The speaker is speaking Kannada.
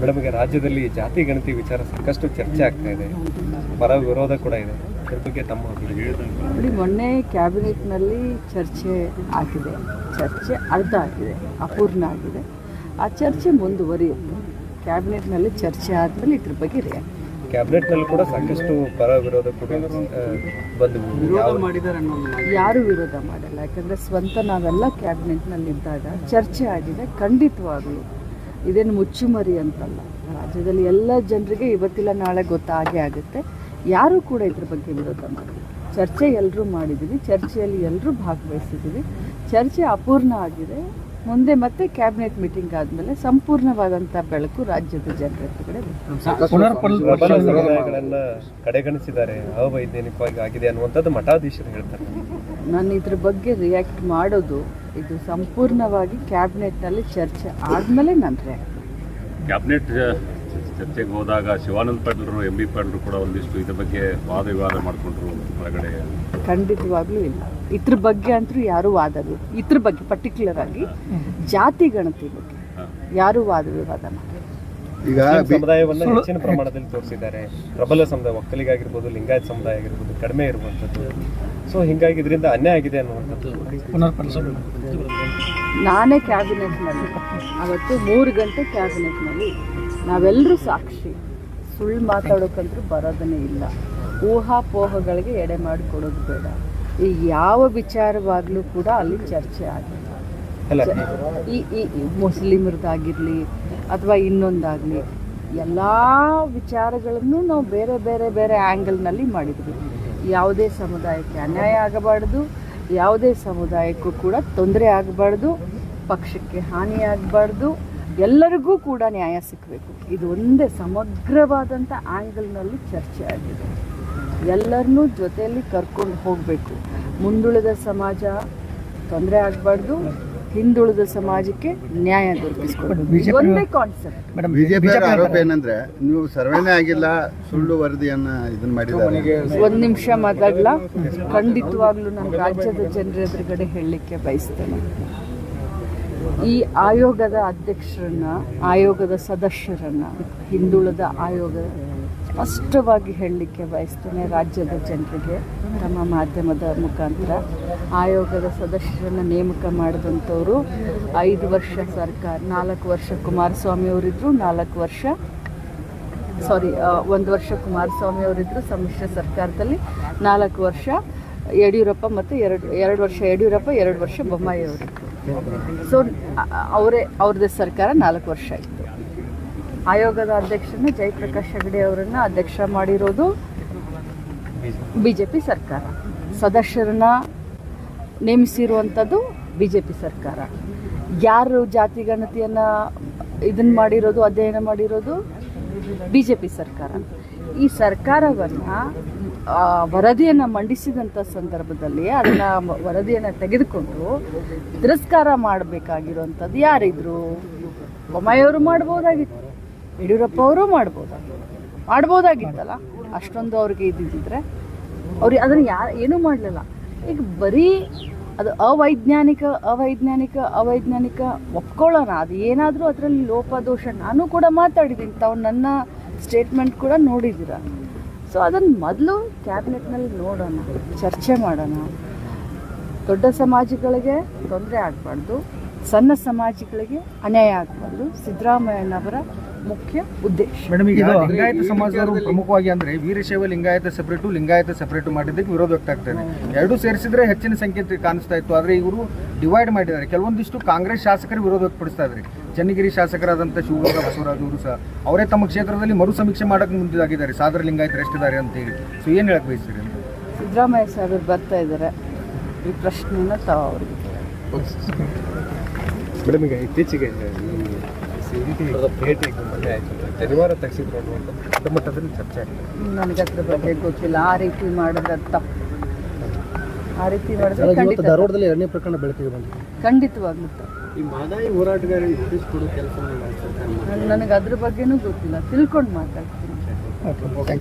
ಮೇಡಮ್ ಈಗ ರಾಜ್ಯದಲ್ಲಿ ಜಾತಿ ಗಣತಿ ವಿಚಾರ ಸಾಕಷ್ಟು ಚರ್ಚೆ ಆಗ್ತಾ ಇದೆ. ಪರ ವಿರೋಧ ಕೂಡ ಇದೆ. ಅದ್ರ ಬಗ್ಗೆ ತಮ್ಮ. ನೋಡಿ ಮೊನ್ನೆ ಕ್ಯಾಬಿನೆಟ್ನಲ್ಲಿ ಚರ್ಚೆ ಆಗಿದೆ. ಚರ್ಚೆ ಅರ್ಧ ಆಗಿದೆ ಅಪೂರ್ಣ ಆಗಿದೆ. ಆ ಚರ್ಚೆ ಮುಂದುವರಿಯುತ್ತೆ. ಕ್ಯಾಬಿನೆಟ್ನಲ್ಲಿ ಚರ್ಚೆ ಆದಮೇಲೆ ಇದ್ರ ಬಗ್ಗೆ ರಿಯಾಕ್ಟ್ ಕ್ಯಾಬಿನೆಟ್ನಲ್ಲಿ ಕೂಡ ಸಾಕಷ್ಟು ಪರ ವಿರೋಧ ಕೂಡ ಬಂದು ಯಾರೂ ವಿರೋಧ ಮಾಡಲ್ಲ. ಯಾಕಂದರೆ ಸ್ವಂತ ನಾವೆಲ್ಲ ಕ್ಯಾಬಿನೆಟ್ನಲ್ಲಿ ಇದ್ದಾಗ ಚರ್ಚೆ ಆಗಿದೆ. ಖಂಡಿತವಾಗಲೂ ಇದೇನು ಮುಚ್ಚುಮರಿ ಅಂತಲ್ಲ. ರಾಜ್ಯದಲ್ಲಿ ಎಲ್ಲ ಜನರಿಗೆ ಇವತ್ತಿಲ್ಲ ನಾಳೆ ಗೊತ್ತಾಗೇ ಆಗುತ್ತೆ. ಯಾರೂ ಕೂಡ ಇದ್ರ ಬಗ್ಗೆ ವಿರೋಧ ಮಾಡಿಲ್ಲ. ಚರ್ಚೆ ಎಲ್ಲರೂ ಮಾಡಿದ್ದೀವಿ ಚರ್ಚೆಯಲ್ಲಿ ಎಲ್ಲರೂ ಭಾಗವಹಿಸಿದ್ದೀವಿ ಚರ್ಚೆ ಅಪೂರ್ಣ ಆಗಿದೆ. ಮುಂದೆ ಮತ್ತೆ ಕ್ಯಾಬಿನೆಟ್ ಮೀಟಿಂಗ್ ಆದಮೇಲೆ ಸಂಪೂರ್ಣವಾದಂಥ ಬೆಳಕು ರಾಜ್ಯದ ಜನರ ಕಡೆಗಣಿಸಿದ್ದಾರೆ. ಅವೈಜ್ಞಾನಿಕವಾಗಿ ಆಗಿದೆ ಅನ್ನುವಂಥದ್ದು ಮಠಾಧೀಶರು ಹೇಳ್ತಾರೆ. ನಾನು ಇದ್ರ ಬಗ್ಗೆ ರಿಯಾಕ್ಟ್ ಮಾಡೋದು ಇದು ಸಂಪೂರ್ಣವಾಗಿ ಕ್ಯಾಬಿನೆಟ್ನಲ್ಲಿ ಚರ್ಚೆ ಆದಮೇಲೆ ನಂತರ. ಕ್ಯಾಬಿನೆಟ್ ಚರ್ಚೆಗೆ ಹೋದಾಗ ಶಿವಾನಂದ ಪಾಟೀಲರು ಎಂ ಬಿ ಪಾಟೀಲರು ಕೂಡ ಒಂದಿಷ್ಟು ಇದ್ರ ಬಗ್ಗೆ ವಾದ ವಿವಾದ ಮಾಡಿಕೊಂಡ್ರು ಹೊರಗಡೆ. ಖಂಡಿತವಾಗ್ಲೂ ಇಲ್ಲ. ಇದ್ರ ಬಗ್ಗೆ ಅಂತೂ ಯಾರೂ ವಾದ ವಿ- ಇದ್ರ ಬಗ್ಗೆ ಪರ್ಟಿಕ್ಯುಲರ್ ಆಗಿ ಜಾತಿ ಗಣತಿ ಬಗ್ಗೆ ಯಾರೂ ವಾದ ವಿವಾದ ಮಾಡಿಲ್ಲ. ಈಗ ಸಮುದಾಯವನ್ನ ಹೆಚ್ಚಿನ ಪ್ರಮಾಣದಲ್ಲಿ ತೋರಿಸಿದ್ದಾರೆ. ಪ್ರಬಲ ಸಮುದಾಯ ಒಕ್ಕಲಿಗಾಗಿರ್ಬೋದು ಲಿಂಗಾಯತ್ ಸಮುದಾಯ ಆಗಿರ್ಬೋದು ಕಡಿಮೆ ಇರುವಂಥದ್ದು. ಸೊ ಹಿಂಗಾಗಿ ಇದರಿಂದ ಅನ್ಯಾಯ ಆಗಿದೆ ಅನ್ನುವಂಥದ್ದು. ನಾನೇ ಕ್ಯಾಬಿನೆಟ್ನಲ್ಲಿ. ಅವತ್ತು ಮೂರು ಗಂಟೆ ಕ್ಯಾಬಿನೆಟ್ನಲ್ಲಿ. ನಾವೆಲ್ಲರೂ ಸಾಕ್ಷಿ. ಸುಳ್ಳು ಮಾತಾಡೋಕ್ಕಂತೂ ಬರೋದನ್ನೇ ಇಲ್ಲ. ಊಹಾಪೋಹಗಳಿಗೆ ಎಡೆ ಮಾಡಿಕೊಡೋದು ಬೇಡ. ಈ ಯಾವ ವಿಚಾರವಾಗಲೂ ಕೂಡ ಅಲ್ಲಿ ಚರ್ಚೆ ಅಲ್ಲ ಈ ಈ ಮುಸ್ಲಿಮರದ್ದಾಗಿರಲಿ ಅಥವಾ ಇನ್ನೊಂದಾಗಲಿ ಎಲ್ಲ ವಿಚಾರಗಳನ್ನು ನಾವು ಬೇರೆ ಬೇರೆ ಬೇರೆ ಆ್ಯಂಗಲ್ನಲ್ಲಿ ಮಾಡಿದ್ವಿ. ಯಾವುದೇ ಸಮುದಾಯಕ್ಕೆ ಅನ್ಯಾಯ ಆಗಬಾರ್ದು, ಯಾವುದೇ ಸಮುದಾಯಕ್ಕೂ ಕೂಡ ತೊಂದರೆ ಆಗಬಾರ್ದು, ಪಕ್ಷಕ್ಕೆ ಹಾನಿ ಆಗಬಾರ್ದು, ಎಲ್ಲರಿಗೂ ಕೂಡ ನ್ಯಾಯ ಸಿಕ್ಕಬೇಕು ಇದು ಒಂದೇ ಸಮಗ್ರವಾದಂಥ ಆ್ಯಂಗಲ್ನಲ್ಲಿ ಚರ್ಚೆ ಆಗಿದೆ. ಎಲ್ಲರನ್ನೂ ಜೊತೆಯಲ್ಲಿ ಕರ್ಕೊಂಡು ಹೋಗಬೇಕು. ಮುಂದುಳಿದ ಸಮಾಜ ತೊಂದರೆ ಆಗಬಾರ್ದು ಹಿಂದುಳಿದ ಸಮಾಜಕ್ಕೆ ನ್ಯಾಯ ದೊರಕಿಸ್ಕೊಡ್ಬೇಕು ಬಿಜೆಪಿ ಆರೋಪ ಏನಂದ್ರೆ ನೀವು ಸರ್ವೇನೇ ಆಗಿಲ್ಲ ಸುಳ್ಳು ವರದಿಯನ್ನ ಇದನ್ನ ಮಾಡಿದ್ದಾರೆ. ಒಂದು ನಿಮಿಷ ಮಾತಾಡ್ಲಾ? ಖಂಡಿತವಾಗ್ಲೂ ನಾನು ರಾಜ್ಯದ ಜನರ ಎದುರುಗಡೆ ಹೇಳಲಿಕ್ಕೆ ಬಯಸ್ತೇನೆ. ಈ ಆಯೋಗದ ಅಧ್ಯಕ್ಷರನ್ನ ಆಯೋಗದ ಸದಸ್ಯರನ್ನ ಹಿಂದುಳಿದ ಆಯೋಗ ಸ್ಪಷ್ಟವಾಗಿ ಹೇಳಲಿಕ್ಕೆ ಬಯಸ್ತೇನೆ ರಾಜ್ಯದ ಜನರಿಗೆ. ತಮ್ಮ ಮಾಧ್ಯಮದ ಮುಖಾಂತರ ಆಯೋಗದ ಸದಸ್ಯರನ್ನು ನೇಮಕ ಮಾಡಿದಂಥವರು ಐದು ವರ್ಷ ಸರ್ಕಾರ, ನಾಲ್ಕು ವರ್ಷ ಕುಮಾರಸ್ವಾಮಿ ಅವರಿದ್ದರು ನಾಲ್ಕು ವರ್ಷ ಸಾರಿ ಒಂದು ವರ್ಷ ಕುಮಾರಸ್ವಾಮಿ ಅವರಿದ್ದರು ಸಮ್ಮಿಶ್ರ ಸರ್ಕಾರದಲ್ಲಿ ನಾಲ್ಕು ವರ್ಷ ಯಡಿಯೂರಪ್ಪ ಮತ್ತು ಎರಡು ಎರಡು ವರ್ಷ ಯಡಿಯೂರಪ್ಪ, ಎರಡು ವರ್ಷ ಬೊಮ್ಮಾಯಿ ಅವರಿದ್ದರು ಸೊ ಅವರೇ, ಅವ್ರದ್ದೇ ಸರ್ಕಾರ ನಾಲ್ಕು ವರ್ಷ ಇತ್ತು ಆಯೋಗದ ಅಧ್ಯಕ್ಷರನ್ನ ಜಯಪ್ರಕಾಶ್ ಹೆಗಡೆ ಅವರನ್ನು ಅಧ್ಯಕ್ಷ ಮಾಡಿರೋದು ಬಿ ಜೆ ಪಿ ಸರ್ಕಾರ. ಸದಸ್ಯರನ್ನ ನೇಮಿಸಿರುವಂಥದ್ದು ಬಿ ಜೆ ಪಿ ಸರ್ಕಾರ. ಯಾರು ಜಾತಿ ಗಣತಿಯನ್ನು ಇದನ್ನು ಮಾಡಿರೋದು, ಅಧ್ಯಯನ ಮಾಡಿರೋದು ಬಿ ಜೆ ಪಿ ಸರ್ಕಾರ. ಈ ಸರ್ಕಾರವನ್ನು ವರದಿಯನ್ನು ಮಂಡಿಸಿದಂಥ ಸಂದರ್ಭದಲ್ಲಿ ಅದನ್ನು ವರದಿಯನ್ನು ತೆಗೆದುಕೊಂಡು ತಿರಸ್ಕಾರ ಮಾಡಬೇಕಾಗಿರುವಂಥದ್ದು ಯಾರಿದ್ರು? ಬೊಮ್ಮಾಯಿಯವರು ಮಾಡ್ಬೋದಾಗಿತ್ತು. ಯಡಿಯೂರಪ್ಪ ಅವರು ಮಾಡ್ಬೋದಾಗಿತ್ತು ಮಾಡ್ಬೋದಾಗಿತ್ತಲ್ಲ? ಅಷ್ಟೊಂದು ಅವ್ರಿಗೆ ಇದ್ದಿದ್ದರೆ ಅವ್ರಿಗೆ ಅದನ್ನು ಯಾರು ಏನೂ ಮಾಡಲಿಲ್ಲ. ಈಗ ಬರೀ ಅದು ಅವೈಜ್ಞಾನಿಕ ಅವೈಜ್ಞಾನಿಕ ಅವೈಜ್ಞಾನಿಕ ಒಪ್ಕೊಳ್ಳೋಣ. ಅದು ಏನಾದರೂ ಅದರಲ್ಲಿ ಲೋಪದೋಷ ನಾನು ಕೂಡ ಮಾತಾಡಿದ್ದೀನಿ. ತಾವು ನನ್ನ ಸ್ಟೇಟ್ಮೆಂಟ್ ಕೂಡ ನೋಡಿದ್ದೀರ. ಸೊ ಅದನ್ನು ಮೊದಲು ಕ್ಯಾಬಿನೆಟ್ನಲ್ಲಿ ನೋಡೋಣ, ಚರ್ಚೆ ಮಾಡೋಣ. ದೊಡ್ಡ ಸಮಾಜಗಳಿಗೆ ತೊಂದರೆ ಆಗಬಾರ್ದು. ಸಣ್ಣ ಸಮಾಜಗಳಿಗೆ ಅನ್ಯಾಯ ಆಗಬಾರ್ದು. ಸಿದ್ದರಾಮಯ್ಯನವರ ಮುಖ್ಯ ಉದ್ದೇಶ. ಮೇಡಮ್ ಈಗ ಲಿಂಗಾಯತ ಸಮಾಜದವರು ಪ್ರಮುಖವಾಗಿ ಅಂದ್ರೆ ವೀರಶೈವ ಲಿಂಗಾಯತ ಸೆಪರೇಟು ಲಿಂಗಾಯತ ಸೆಪರೇಟು ಮಾಡಿದ್ದಕ್ಕೆ ವಿರೋಧ ವ್ಯಕ್ತ ಆಗ್ತದೆ. ಎರಡು ಸೇರಿಸಿದ್ರೆ ಹೆಚ್ಚಿನ ಸಂಖ್ಯೆ ಕಾಣಿಸ್ತಾ ಇತ್ತು. ಆದ್ರೆ ಇವರು ಡಿವೈಡ್ ಮಾಡಿದ್ದಾರೆ. ಕೆಲವೊಂದಿಷ್ಟು ಕಾಂಗ್ರೆಸ್ ಶಾಸಕರು ವಿರೋಧ ವ್ಯಕ್ತಪಡಿಸ್ತಾ ಇದ್ದಾರೆ. ಚನ್ನಗಿರಿ ಶಾಸಕರಾದಂಥ ಶಿವಮೊಗ್ಗ ಬಸವರಾಜ್ ಅವರು ಸಹ. ಅವರೇ ತಮ್ಮ ಕ್ಷೇತ್ರದಲ್ಲಿ ಮರು ಸಮೀಕ್ಷೆ ಮಾಡಕ್ಕೆ ಮುಂದಾಗಿದ್ದಾರೆ. ಸಾದರ ಲಿಂಗಾಯತರು ಎಷ್ಟಿದ್ದಾರೆ ಅಂತ ಹೇಳಿ. ಸೊ ಏನು ಹೇಳಕ್ ಬಯಸ್ತೀರಿ? ಅಂತ ಸಿದ್ದರಾಮಯ್ಯ ಸಾಹೇಬರು ಬರ್ತಾ ಇದ್ದಾರೆ. ಈ ಪ್ರಶ್ನೆನ ತಾವು ಅವರಿಗೆ ಮೇಡಮ್ ಈಗ ಇತ್ತೀಚೆಗೆ ಶನಿವಾರ ಚರ್ಚೆ ನನಗೆ ಅದ್ರ ಬಗ್ಗೆ ಗೊತ್ತಿಲ್ಲ ಆ ರೀತಿ ಮಾಡಿದ್ರೆ ಆ ರೀತಿ ಮಾಡಿದ್ರೆ ಧಾರವಾಡದಲ್ಲಿ ಎರಡನೇ ಪ್ರಕರಣ ಬೆಳಕಿಗೆ ಬಂದಿದೆ ಈ ಮಾದಾಯಿ ಕೆಲಸ ನನಗೆ ಅದ್ರ ಬಗ್ಗೆನೂ ಗೊತ್ತಿಲ್ಲ ತಿಳ್ಕೊಂಡು ಮಾತಾಡ್ತೀನಿ